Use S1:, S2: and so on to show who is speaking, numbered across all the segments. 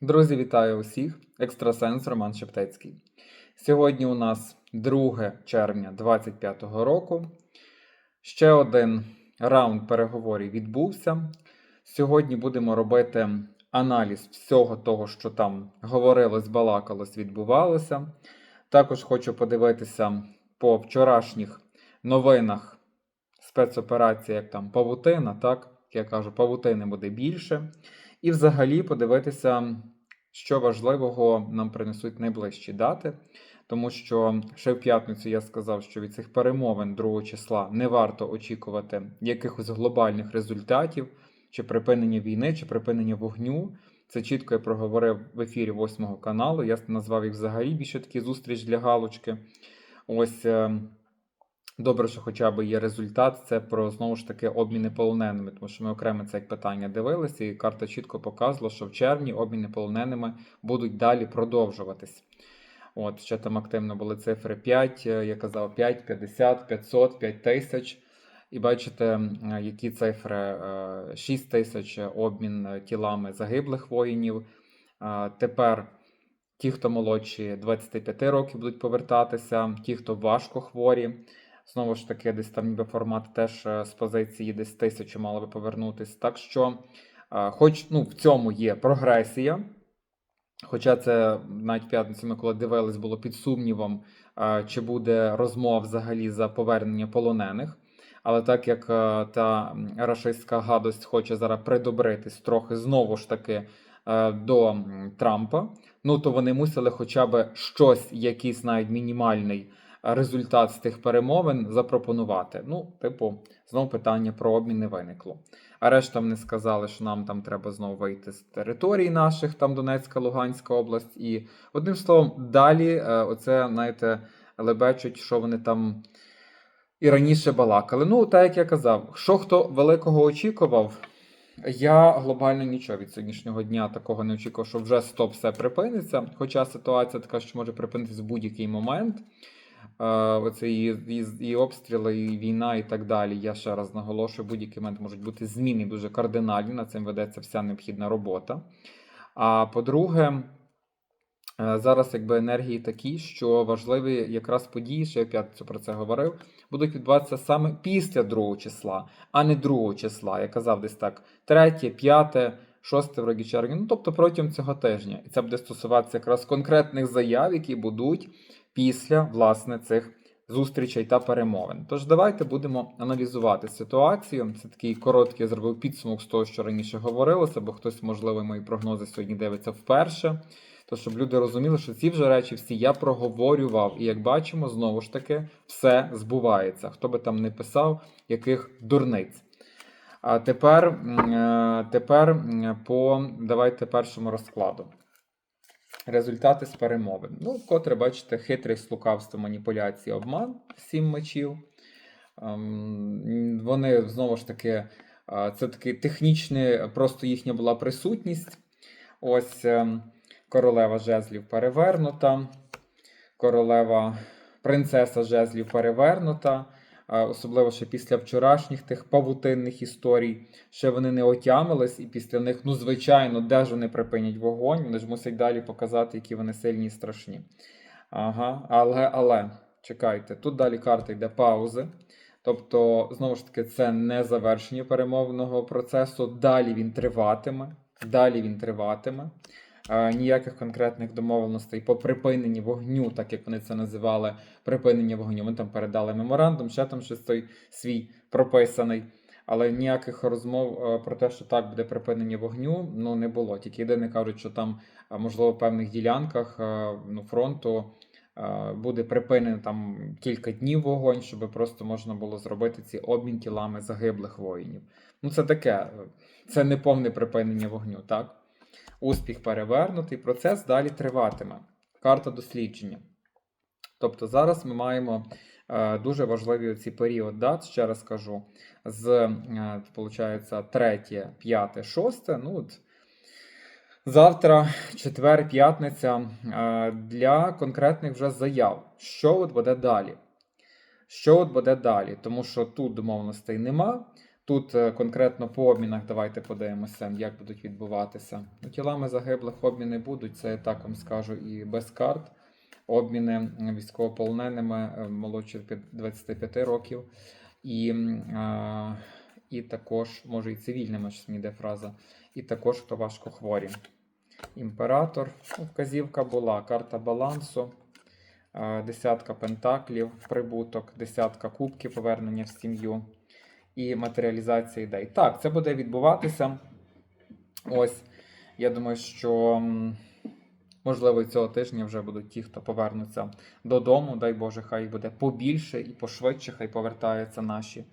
S1: Друзі, вітаю усіх! Екстрасенс Роман Шептецький. Сьогодні у нас 2 червня 2025 року. Ще один раунд переговорів відбувся. Сьогодні будемо робити аналіз всього того, що там говорилось, балакалось, відбувалося. Також хочу подивитися по вчорашніх новинах спецоперації, як там павутина, так? Як я кажу, павутини буде більше. І взагалі подивитися, що важливого нам принесуть найближчі дати. Тому що ще в п'ятницю я сказав, що від цих перемовин 2 числа не варто очікувати якихось глобальних результатів, чи припинення війни, чи припинення вогню. Це чітко я проговорив в ефірі 8 каналу. Я назвав їх взагалі більше такі зустріч для галочки. Ось е, добре, що хоча б є результат. Це про знову ж таки обміни полоненими, тому що ми окремо це питання дивилися, і карта чітко показувала, що в червні обміни полоненими будуть далі продовжуватись. От, ще там активно були цифри 5, е, я казав 5, 50, 500, 5 тисяч. І бачите, які цифри: Е, 6 тисяч обмін е, тілами загиблих воїнів. Е, Тепер ті, хто молодші 25 років, будуть повертатися, ті, хто важко хворі. Знову ж таки, десь там ніби формат теж е, з позиції десь тисячу мало би повернутись. Так що, е, хоч ну, в цьому є прогресія. Хоча це навіть п'ятницю ми коли дивились, було під сумнівом, е, чи буде розмова взагалі за повернення полонених. Але так як та рашистська гадость хоче зараз придобритись трохи знову ж таки до Трампа, ну то вони мусили хоча б щось, якийсь навіть мінімальний результат з тих перемовин запропонувати. Ну, типу, знову питання про обмін не виникло. А решта вони сказали, що нам там треба знову вийти з територій наших, там Донецька, Луганська область. І одним словом, далі е, оце, знаєте, лебечуть, що вони там і раніше балакали. Ну, так як я казав, що хто великого очікував, я глобально нічого від сьогоднішнього дня такого не очікував, що вже стоп все припиниться. Хоча ситуація така, що може припинитися в будь-який момент. Оце і, і, і обстріли, і війна, і так далі. Я ще раз наголошую, будь-який момент можуть бути зміни дуже кардинальні. На цим ведеться вся необхідна робота. А по-друге, е, зараз якби енергії такі, що важливі якраз події, що я в п'ятницю про це говорив, будуть відбуватися саме після 2 числа, а не 2 числа. Я казав десь так: 3, 5, 6 вроді червня, ну тобто протягом цього тижня. І це буде стосуватися якраз конкретних заяв, які будуть після власне цих зустрічей та перемовин. Тож давайте будемо аналізувати ситуацію. Це такий короткий я зробив підсумок з того, що раніше говорилося, бо хтось, можливо, мої прогнози сьогодні дивиться вперше. То щоб люди розуміли, що ці вже речі всі я проговорював, і як бачимо, знову ж таки все збувається. Хто би там не писав, яких дурниць. А тепер, е, тепер по давайте першому розкладу. Результати з перемовин. Ну, вкотре, бачите, хитрість, лукавство, маніпуляції, обман, сім мечів. Ем, Вони знову ж таки, е, це такий технічний, просто їхня була присутність. Ось ем, королева жезлів перевернута, королева принцеса жезлів перевернута. Особливо ще після вчорашніх тих павутинних історій, ще вони не отямились, і після них, ну, звичайно, де ж вони припинять вогонь, вони ж мусять далі показати, які вони сильні і страшні. Ага, але, але, чекайте, тут далі карта йде паузи. Тобто, знову ж таки, це не завершення перемовного процесу. Далі він триватиме. Далі він триватиме. Ніяких конкретних домовленостей по припиненні вогню, так як вони це називали, припинення вогню. Ми там передали меморандум, ще там щось той свій прописаний. Але ніяких розмов е, про те, що так буде припинення вогню, ну не було. Тільки єдине кажуть, що там, е, можливо, в певних ділянках е, ну, фронту буде припинено там кілька днів вогонь, щоб просто можна було зробити ці обмін тілами загиблих воїнів. Ну, це таке, це не повне припинення вогню, так? Успіх перевернутий, процес далі триватиме. Карта дослідження. Тобто зараз ми маємо е, дуже важливі ці період дат, ще раз кажу, з е, виходить, 3, 5, 6. Ну, от, завтра, четвер, п'ятниця е, для конкретних вже заяв. Що от буде далі? Що от буде далі? Тому що тут домовленостей нема. Тут е, конкретно по обмінах давайте подивимося, як будуть відбуватися. Ну, тілами загиблих обміни будуть, це я так вам скажу, і без карт. Обміни військовополоненими е, молодші 25 років. І, е, і також, може, і цивільними, щось мені йде фраза, і також хто важко хворі. Імператор. Ну, Вказівка була карта балансу, десятка пентаклів, прибуток, десятка кубків, повернення в сім'ю і матеріалізація ідей. Так, це буде відбуватися. Ось, я думаю, що можливо цього тижня вже будуть ті, хто повернуться додому. Дай Боже, хай буде побільше і пошвидше, хай повертаються наші.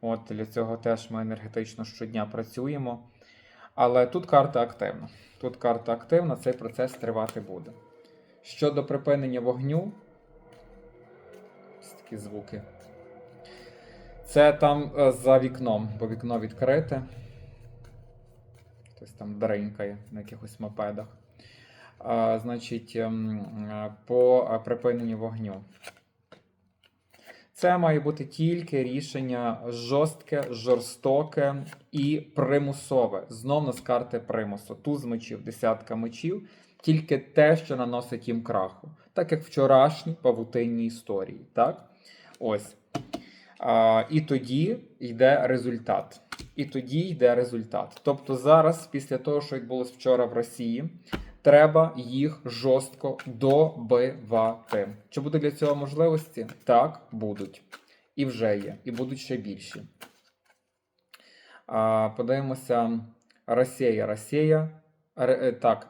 S1: От для цього теж ми енергетично щодня працюємо. Але тут карта активна. Тут карта активна, цей процес тривати буде. Щодо припинення вогню, ось такі звуки. Це там е, за вікном, бо вікно відкрите. Хтось там дринькає на якихось мопедах. А, значить, ем, е, по е, припиненню вогню. Це має бути тільки рішення жорстке, жорстоке і примусове. Знов на з карти примусу. Туз мечів, десятка мечів, тільки те, що наносить їм краху. Так як вчорашні павутинні історії. Так? Ось. І тоді йде результат. І тоді йде результат. Тобто зараз, після того, що відбулося вчора в Росії, треба їх жорстко добивати. Чи буде для цього можливості? Так, будуть. І вже є, і будуть ще більші. Подивимося, Росія. Росія. Ре, е, так.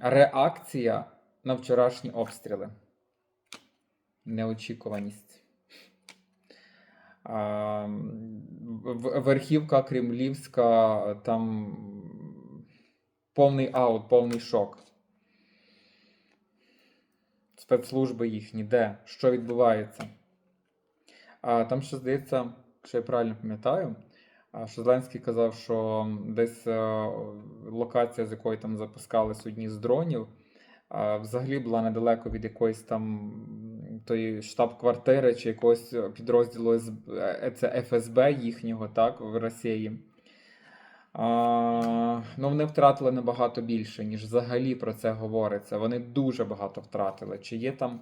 S1: Реакція на вчорашні обстріли. Неочікуваність. Верхівка Кремлівська, там повний аут, повний шок. Спецслужби їхні, де? Що відбувається? А там ще здається, якщо я правильно пам'ятаю, що Зеленський казав, що десь е, локація, з якої там запускались одні з дронів, взагалі була недалеко від якоїсь там тої штаб-квартири чи якогось підрозділу СБ, е, це ФСБ їхнього, так, в Росії. А, ну, вони втратили набагато більше, ніж взагалі про це говориться. Вони дуже багато втратили. Чи є там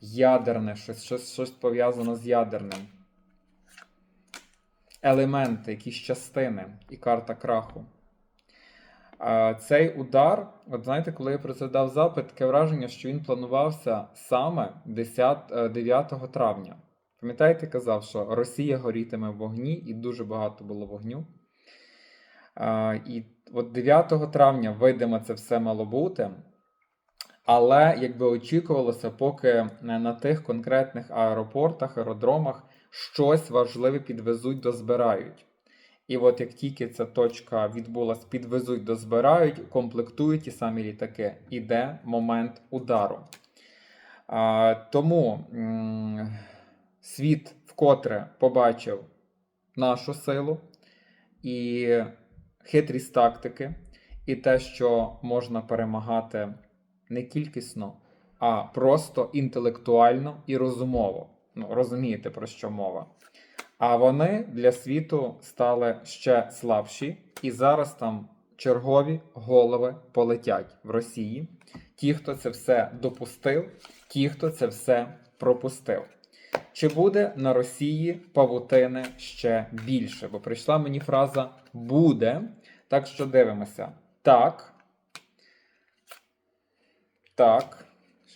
S1: ядерне, щось, щось, щось пов'язано з ядерним? Елементи, якісь частини і карта краху. Цей удар, от знаєте, коли я про це дав запит, таке враження, що він планувався саме 10, е, 9 травня. Пам'ятаєте, казав, що Росія горітиме в вогні, і дуже багато було вогню. І от 9 травня, видимо, це все мало бути. Але якби очікувалося, поки не на тих конкретних аеропортах, аеродромах щось важливе підвезуть, дозбирають. І от як тільки ця точка відбулась, підвезуть, дозбирають, комплектують ті самі літаки, іде момент удару. А, тому м- світ вкотре побачив нашу силу і хитрість тактики, і те, що можна перемагати не кількісно, а просто інтелектуально і розумово. Ну, розумієте, про що мова. А вони для світу стали ще слабші, і зараз там чергові голови полетять в Росії. Ті, хто це все допустив, ті, хто це все пропустив. Чи буде на Росії павутини ще більше? Бо прийшла мені фраза буде. Так що дивимося. Так. Так.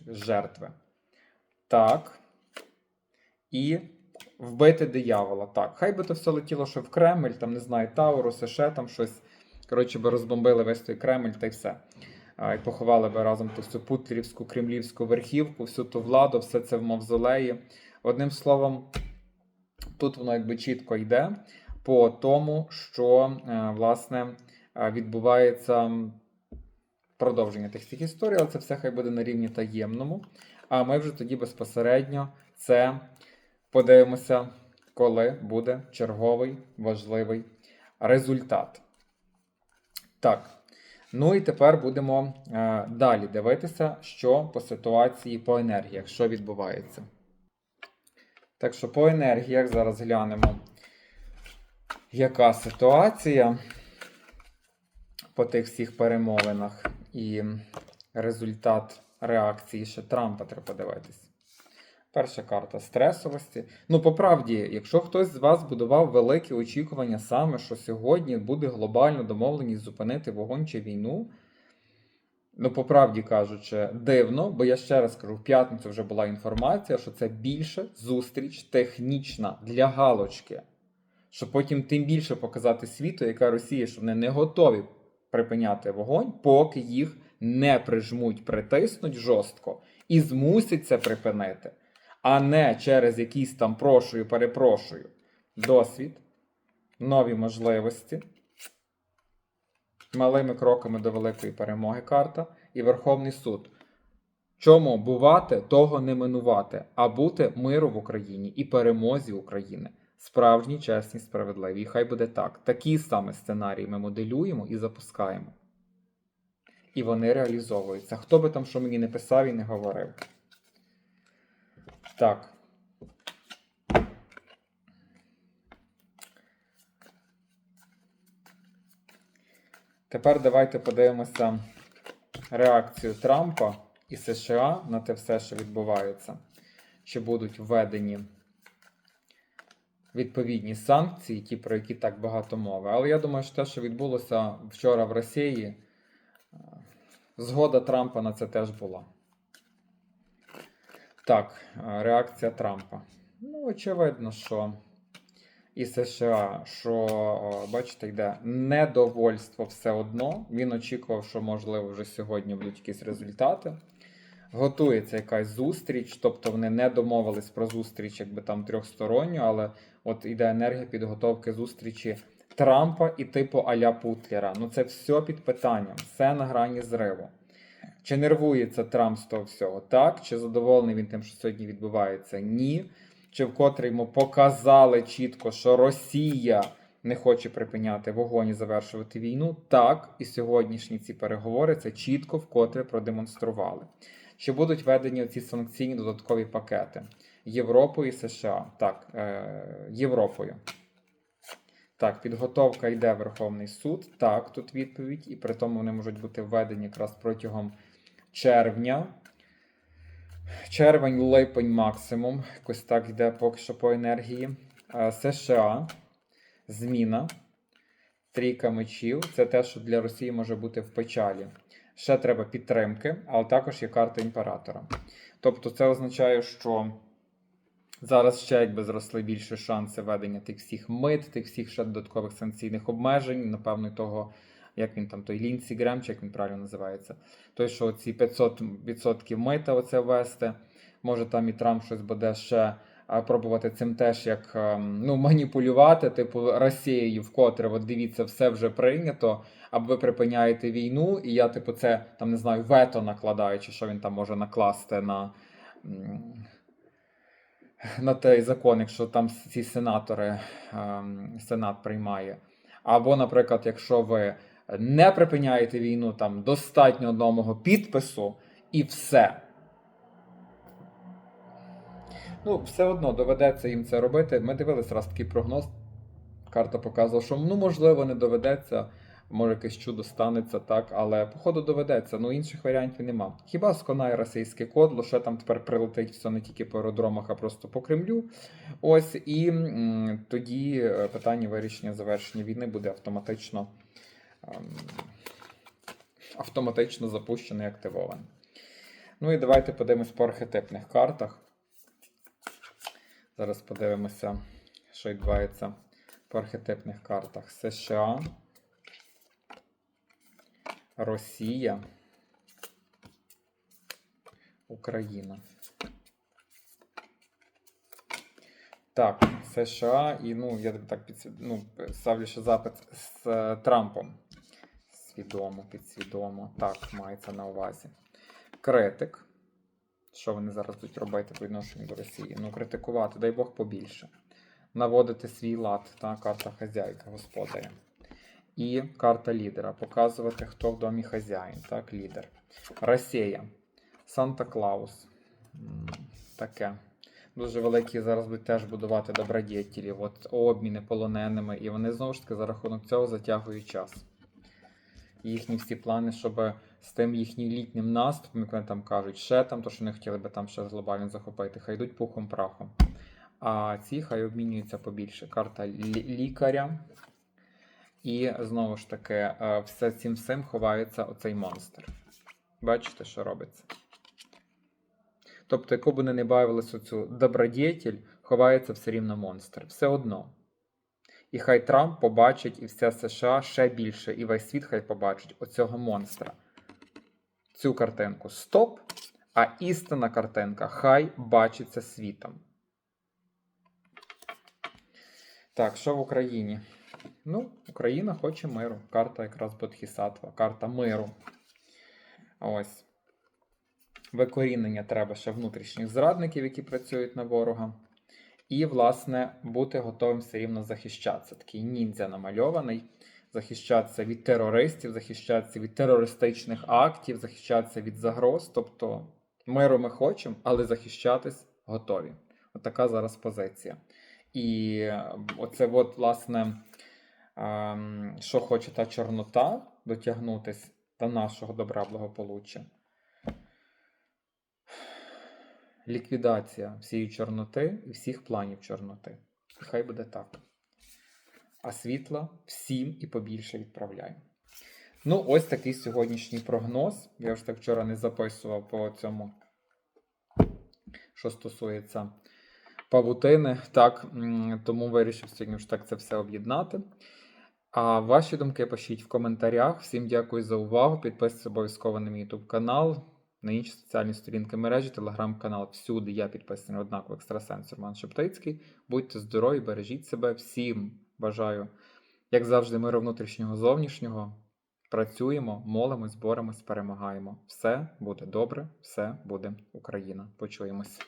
S1: Жертви. Так. І вбити диявола. Так. Хай би то все летіло, що в Кремль, там, не знаю, Таурус, ще там щось. Коротше, би розбомбили весь той Кремль та й все. І поховали би разом ту всю путлерівську, кремлівську верхівку, всю ту владу, все це в мавзолеї. Одним словом, тут воно якби чітко йде по тому, що е, власне е, відбувається продовження тих всіх історій, але це все хай буде на рівні таємному. А ми вже тоді безпосередньо це подивимося, коли буде черговий важливий результат. Так. Ну і тепер будемо е, далі дивитися, що по ситуації по енергіях, що відбувається. Так що по енергіях зараз глянемо. яка ситуація по тих всіх перемовинах і результат реакції ще Трампа треба подивитись. Перша карта стресовості. Ну, по правді, якщо хтось з вас будував великі очікування саме, що сьогодні буде глобально домовленість зупинити вогонь чи війну. Ну, по правді кажучи, дивно, бо я ще раз кажу, в п'ятницю вже була інформація, що це більше зустріч технічна для галочки. Щоб потім тим більше показати світу, яка Росія, що вони не готові припиняти вогонь, поки їх не прижмуть, притиснуть жорстко і змусять це припинити, а не через якісь там прошую, перепрошую. Досвід, нові можливості, малими кроками до великої перемоги карта і Верховний суд. Чому бувати, того не минувати, а бути миру в Україні і перемозі України. Справжні, чесні, справедливі. І хай буде так. Такі саме сценарії ми моделюємо і запускаємо. І вони реалізовуються. Хто би там що мені не писав і не говорив. Так. Тепер давайте подивимося реакцію Трампа і США на те все, що відбувається. Чи будуть введені відповідні санкції, ті, про які так багато мови. Але я думаю, що те, що відбулося вчора в Росії, згода Трампа на це теж була. Так, е, реакція Трампа. Ну, очевидно, що і США, що, бачите, йде недовольство все одно. Він очікував, що, можливо, вже сьогодні будуть якісь результати. Готується якась зустріч, тобто вони не домовились про зустріч, якби там трьохсторонню, але от іде енергія підготовки зустрічі Трампа і типу Аля Путлера. Ну це все під питанням, все на грані зриву. Чи нервується Трамп з того всього? Так. Чи задоволений він тим, що сьогодні відбувається? Ні. Чи вкотре йому показали чітко, що Росія не хоче припиняти вогонь і завершувати війну? Так, і сьогоднішні ці переговори це чітко вкотре продемонстрували. Чи будуть введені ці санкційні додаткові пакети Європою і США? Так, е, Європою. Так, підготовка йде Верховний суд. Так, тут відповідь, і при тому вони можуть бути введені якраз протягом червня. Червень, липень максимум. Якось так йде поки що по енергії. Е, США. Зміна. Трійка мечів. Це те, що для Росії може бути в печалі. Ще треба підтримки, але також є карта імператора. Тобто, це означає, що зараз ще якби зросли більше шанси ведення тих всіх мит, тих всіх ще додаткових санкційних обмежень, напевно, того, як він там, той Лінсі Грем, чи як він правильно називається. Той, що ці 500% мита оце ввести, може там і Трамп щось буде ще пробувати цим теж як ем, ну, маніпулювати, типу Росією, вкотре, от дивіться, все вже прийнято, або ви припиняєте війну, і я, типу, це там не знаю, вето накладаю, чи що він там може накласти на. На той закон, якщо там ці сенатори, ем, сенат приймає. Або, наприклад, якщо ви не припиняєте війну, там достатньо одного підпису і все. Ну, все одно доведеться їм це робити. Ми дивились раз такий прогноз. Карта показувала, що ну, можливо, не доведеться, може якесь чудо станеться, так, але походу доведеться, ну інших варіантів нема. Хіба сконає російський код, лише там тепер прилетить все не тільки по аеродромах, а просто по Кремлю. Ось і м, тоді е, питання вирішення завершення війни буде автоматично, автоматично запущене і активоване. Ну і давайте подивимось по архетипних картах. Зараз подивимося, що відбувається по архетипних картах США, Росія, Україна. Так, США і ну, я так підсвід... ну, ставлю ще запит з е, Трампом. Свідомо, підсвідомо. Так, мається на увазі. Критик. Що вони зараз будуть робити по відношенню до Росії? Ну, критикувати, дай Бог побільше. Наводити свій лад, та карта хазяйка, господаря. І карта лідера. Показувати, хто в домі хазяїн, так, лідер. Росія. Санта Клаус. Таке. дуже великі зараз будуть теж будувати добродетелі, от обміни полоненими, і вони знову ж таки за рахунок цього затягують час. Їхні всі плани, щоб з тим їхнім літнім наступом, як вони там кажуть, ще там, то що вони хотіли би там ще глобально захопити, хай йдуть пухом прахом. А ці хай обмінюються побільше. Карта лікаря. І знову ж таки, е, все цим всім ховається оцей монстр. Бачите, що робиться? Тобто, яку б вони не бавились оцю добродетель, ховається все рівно монстр. Все одно. І хай Трамп побачить, і вся США ще більше, і весь світ хай побачить оцього монстра. Цю картинку стоп, а істинна картинка хай бачиться світом. Так, що в Україні? Ну, Україна хоче миру. Карта якраз Бодхісатва, карта миру. Ось. Викорінення треба ще внутрішніх зрадників, які працюють на ворога. І, власне, бути готовим все рівно захищатися. Такий ніндзя намальований. Захищатися від терористів, захищатися від терористичних актів, захищатися від загроз. Тобто миру ми хочемо, але захищатись готові. Отака зараз позиція. І е, оце, от, власне, ем, що хоче та Чорнота дотягнутись до нашого добра благополуччя. Ліквідація всієї Чорноти і всіх планів Чорноти. Хай буде так. А світла всім і побільше відправляємо. Ну, ось такий сьогоднішній прогноз. Я вже так вчора не записував по цьому, що стосується павутини. Так, тому вирішив сьогодні вже так це все об'єднати. А ваші думки пишіть в коментарях. Всім дякую за увагу. Підписуйтесь обов'язково на мій YouTube канал, на інші соціальні сторінки мережі, телеграм-канал. Всюди я підписаний однаково екстрасенс Роман Шептицький. Будьте здорові, бережіть себе. Всім бажаю, як завжди, миру внутрішнього зовнішнього. Працюємо, молимось, боремось, перемагаємо. Все буде добре, все буде Україна. Почуємось.